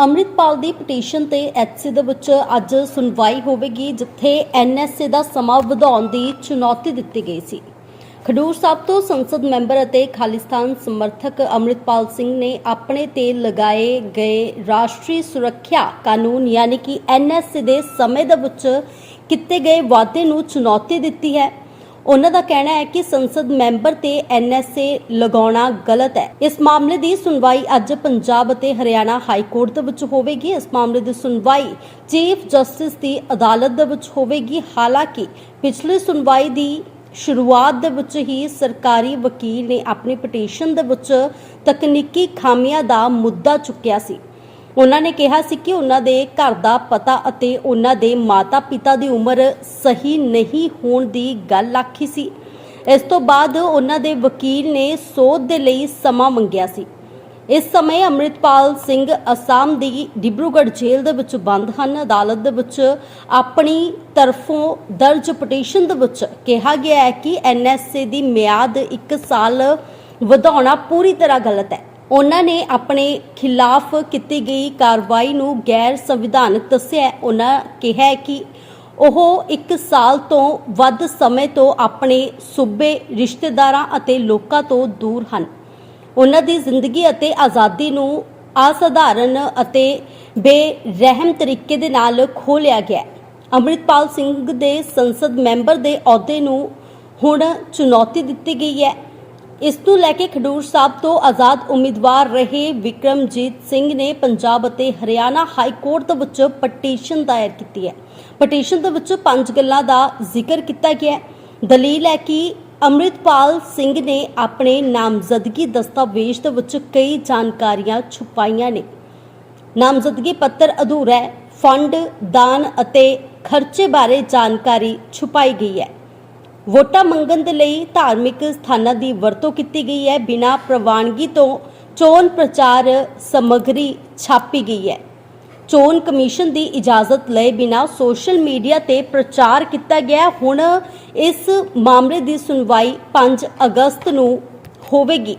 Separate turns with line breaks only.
ਅੰਮ੍ਰਿਤਪਾਲ ਦੀ petition ਤੇ ਐਚਸੀ ਦੇ ਵਿੱਚ ਅੱਜ ਸੁਣਵਾਈ ਹੋਵੇਗੀ, ਜਿੱਥੇ ਐਨਐਸਏ ਦਾ ਸਮਾਂ ਵਧਾਉਣ ਦੀ ਚੁਣੌਤੀ ਦਿੱਤੀ ਗਈ ਸੀ। ਖਡੂਰ ਸਾਹਿਬ ਤੋਂ ਸੰਸਦ ਮੈਂਬਰ ਅਤੇ ਖਾਲਿਸਤਾਨ ਸਮਰਥਕ ਅੰਮ੍ਰਿਤਪਾਲ ਸਿੰਘ ਨੇ ਆਪਣੇ ਤੇ ਲਗਾਏ ਗਏ ਰਾਸ਼ਟਰੀ ਸੁਰੱਖਿਆ ਕਾਨੂੰਨ, ਯਾਨੀ ਕਿ ਐਨਐਸਏ ਦੇ ਸਮੇਂ ਦੇ ਵਿੱਚ ਕੀਤੇ ਗਏ ਵਾਅਦੇ ਨੂੰ ਚੁਣੌਤੀ ਦਿੱਤੀ ਹੈ। ਉਹਨਾਂ ਦਾ ਕਹਿਣਾ ਹੈ ਕਿ ਸੰਸਦ ਮੈਂਬਰ ਤੇ ਐਨਐਸਏ ਲਗਾਉਣਾ ਗਲਤ ਹੈ। ਇਸ ਮਾਮਲੇ ਦੀ ਸੁਣਵਾਈ ਅੱਜ ਪੰਜਾਬ ਅਤੇ ਹਰਿਆਣਾ ਹਾਈ ਕੋਰਟ ਦੇ ਵਿੱਚ ਹੋਵੇਗੀ। ਇਸ ਮਾਮਲੇ ਦੀ ਸੁਣਵਾਈ ਚੀਫ ਜਸਟਿਸ ਦੀ ਅਦਾਲਤ ਦੇ ਵਿੱਚ ਹੋਵੇਗੀ। ਹਾਲਾਂਕਿ ਪਿਛਲੀ ਸੁਣਵਾਈ ਦੀ ਸ਼ੁਰੂਆਤ ਦੇ ਵਿੱਚ ਹੀ ਸਰਕਾਰੀ ਵਕੀਲ ਨੇ ਆਪਣੀ ਪਟੀਸ਼ਨ ਦੇ ਵਿੱਚ ਤਕਨੀਕੀ ਖਾਮੀਆਂ ਦਾ ਮੁੱਦਾ ਚੁੱਕਿਆ ਸੀ। ਉਹਨਾਂ ਨੇ ਕਿਹਾ ਸੀ ਕਿ ਉਹਨਾਂ ਦੇ ਘਰ ਦਾ ਪਤਾ ਅਤੇ ਉਹਨਾਂ ਦੇ ਮਾਤਾ-ਪਿਤਾ ਦੀ ਉਮਰ ਸਹੀ ਨਹੀਂ ਹੋਣ ਦੀ ਗੱਲ ਆਖੀ ਸੀ। ਇਸ ਤੋਂ ਬਾਅਦ ਉਹਨਾਂ ਦੇ ਵਕੀਲ ਨੇ ਸੋਧ ਦੇ ਲਈ ਸਮਾਂ ਮੰਗਿਆ ਸੀ। ਇਸ ਸਮੇਂ ਅੰਮ੍ਰਿਤਪਾਲ ਸਿੰਘ ਅਸਾਮ ਦੀ ਡਿਬਰੂਗੜ੍ਹ ਜੇਲ੍ਹ ਦੇ ਵਿੱਚ ਬੰਦ ਹਨ। ਅਦਾਲਤ ਦੇ ਵਿੱਚ ਆਪਣੀ ਤਰਫੋਂ ਦਰਜ ਪਟੀਸ਼ਨ ਦੇ ਵਿੱਚ ਕਿਹਾ ਗਿਆ ਹੈ ਕਿ ਐਨਐਸਏ ਦੀ ਮਿਆਦ 1 ਸਾਲ ਵਧਾਉਣਾ ਪੂਰੀ ਤਰ੍ਹਾਂ ਗਲਤ ਹੈ। ਉਹਨਾਂ ਨੇ ਆਪਣੇ ਖਿਲਾਫ ਕੀਤੀ ਗਈ ਕਾਰਵਾਈ ਨੂੰ ਗੈਰ ਸੰਵਿਧਾਨਕ ਦੱਸਿਆ। ਉਹਨਾਂ ਕਿਹਾ ਕਿ ਉਹ 1 ਸਾਲ ਤੋਂ ਵੱਧ ਸਮੇਂ ਤੋਂ ਆਪਣੇ ਸੂਬੇ, ਰਿਸ਼ਤੇਦਾਰਾਂ ਅਤੇ ਲੋਕਾਂ ਤੋਂ ਦੂਰ ਹਨ। ਉਹਨਾਂ ਦੀ ਜ਼ਿੰਦਗੀ ਅਤੇ ਆਜ਼ਾਦੀ ਨੂੰ ਅਸਾਧਾਰਨ ਅਤੇ ਬੇਰਹਿਮ ਤਰੀਕੇ ਦੇ ਨਾਲ ਖੋਲਿਆ ਗਿਆ। ਹੈ। ਅੰਮ੍ਰਿਤਪਾਲ ਸਿੰਘ ਦੇ ਸੰਸਦ ਮੈਂਬਰ ਦੇ ਅਹੁਦੇ ਨੂੰ ਹੁਣ ਚੁਣੌਤੀ ਦਿੱਤੀ ਗਈ ਹੈ। ਇਸ ਤੋਂ ਲੈ ਕੇ ਖਡੂਰ ਸਾਹਿਬ ਤੋਂ ਆਜ਼ਾਦ ਉਮੀਦਵਾਰ ਰਹੇ ਵਿਕਰਮਜੀਤ ਸਿੰਘ ਨੇ ਪੰਜਾਬ ਅਤੇ ਹਰਿਆਣਾ ਹਾਈ ਕੋਰਟ ਦੇ ਵਿੱਚ ਪਟੀਸ਼ਨ ਦਾਇਰ ਕੀਤੀ ਹੈ। ਪਟੀਸ਼ਨ ਦੇ ਵਿੱਚ ਪੰਜ ਗੱਲਾਂ ਦਾ ਜ਼ਿਕਰ ਕੀਤਾ ਗਿਆ ਹੈ। ਦਲੀਲ ਹੈ ਕਿ ਅੰਮ੍ਰਿਤਪਾਲ ਸਿੰਘ ਨੇ ਆਪਣੇ ਨਾਮਜ਼ਦਗੀ ਦਸਤਾਵੇਜ਼ ਦੇ ਵਿੱਚ ਕਈ ਜਾਣਕਾਰੀਆਂ ਛੁਪਾਈਆਂ ਨੇ। ਨਾਮਜ਼ਦਗੀ ਪੱਤਰ ਅਧੂਰਾ ਹੈ। ਫੰਡ, ਦਾਨ ਅਤੇ ਖਰਚੇ ਬਾਰੇ ਜਾਣਕਾਰੀ ਛੁਪਾਈ ਗਈ ਹੈ। ਵੋਟਾਂ ਮੰਗਣ ਦੇ ਲਈ ਧਾਰਮਿਕ ਸਥਾਨਾਂ ਦੀ ਵਰਤੋਂ ਕੀਤੀ ਗਈ ਹੈ। ਬਿਨਾਂ ਪ੍ਰਵਾਨਗੀ ਤੋਂ ਚੋਣ ਪ੍ਰਚਾਰ ਸਮੱਗਰੀ ਛਾਪੀ ਗਈ ਹੈ। ਚੋਣ ਕਮਿਸ਼ਨ ਦੀ ਇਜਾਜ਼ਤ ਲਏ ਬਿਨਾਂ ਸੋਸ਼ਲ ਮੀਡੀਆ ਤੇ ਪ੍ਰਚਾਰ ਕੀਤਾ ਗਿਆ। ਹੁਣ ਇਸ ਮਾਮਲੇ ਦੀ ਸੁਣਵਾਈ 5 ਅਗਸਤ ਨੂੰ ਹੋਵੇਗੀ।